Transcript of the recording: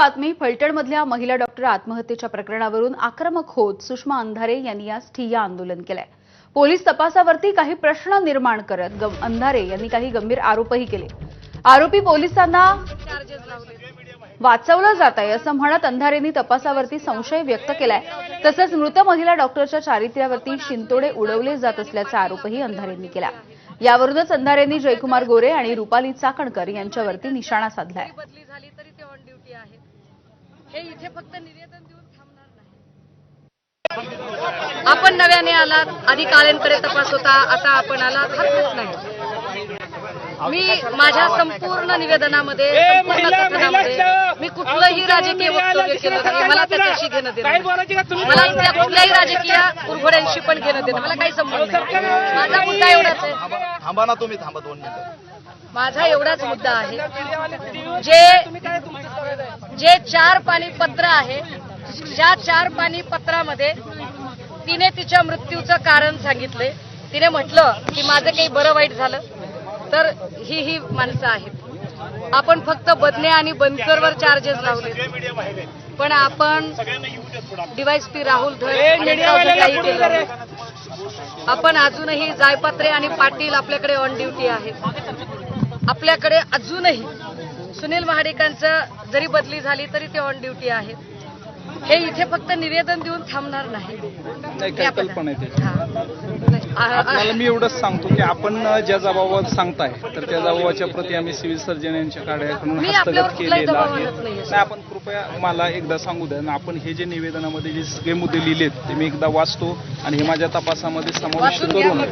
बातमी फलटणमधल्या महिला डॉक्टर आत्महत्येच्या प्रकरणावरून आक्रमक होत सुषमा अंधारे यांनी आज ठिय्या आंदोलन केलंय. पोलीस तपासावरती काही प्रश्न निर्माण करत अंधारे यांनी काही गंभीर आरोपही केले. आरोपी पोलिसांना वाचवलं जात आहे असं म्हणत अंधारेंनी तपासावरती संशय व्यक्त केलाय. तसंच मृत महिला डॉक्टरच्या चारित्र्यावरती शिंतोडे उडवले जात असल्याचा आरोपही अंधारेंनी केला. यावरूनच अंधारेंनी जयकुमार गोरे आणि रुपाली चाकणकर यांच्यावरती निशाणा साधलाय. बदली झाली तरी ते ऑन ड्युटी आहेत. हे इथे फक्त निवेदन देऊन थांबणार नाही. आपण नव्याने आलात आधी काळेंकडे तपास होता आता आपण आलात हरकत नाही. मी माझ्या संपूर्ण निवेदनामध्ये संपूर्ण कथनामध्ये मी कुठलंही राजकीय वक्तव्य केलं नाही. मला त्याच्याशी घेणं देणं. मला इथल्या कुठल्याही राजकीय उरघोड्यांशी पण घेणं देणं मला काही संबंध नाही. माझा मुद्दा एवढाच आहे. थांबा ना तुम्ही थांबा दोन मिनिटं. माझा एवढाच मुद्दा आहे. जे जे चार पाणी पत्र आहे ज्या चार पाणी पत्रामध्ये तिने तिच्या मृत्यूचं कारण सांगितलंय तिने म्हटलं की माझं काही बरं वाईट झालं तर ही ही माणसं आहेत. आपण फक्त बदने आणि बनकरवर चार्जेस लावले पण आपण पी राहुल धर काही केलं. आपण अजूनही जायपत्रे आणि पाटील आपल्याकडे ऑन ड्युटी आहेत. आपल्याकडे अजूनही सुनील महाडिकांचं जरी बदली झाली तरी ते ऑन ड्युटी आहेत. हे इथे फक्त निवेदन देऊन थांबणार नाही. आपल्याला मी एवढंच सांगतो की आपण ज्या जबाबात सांगताय तर त्या जबाबाच्या प्रती आम्ही सिव्हिल सर्जन यांच्या कार्याकडून हस्तगत केलेलं आहे. आपण कृपया मला एकदा सांगू द्या. आपण हे जे निवेदनामध्ये जे सगळे मुद्दे लिहिलेत ते मी एकदा वाचतो आणि हे माझ्या तपासामध्ये समाविष्ट करून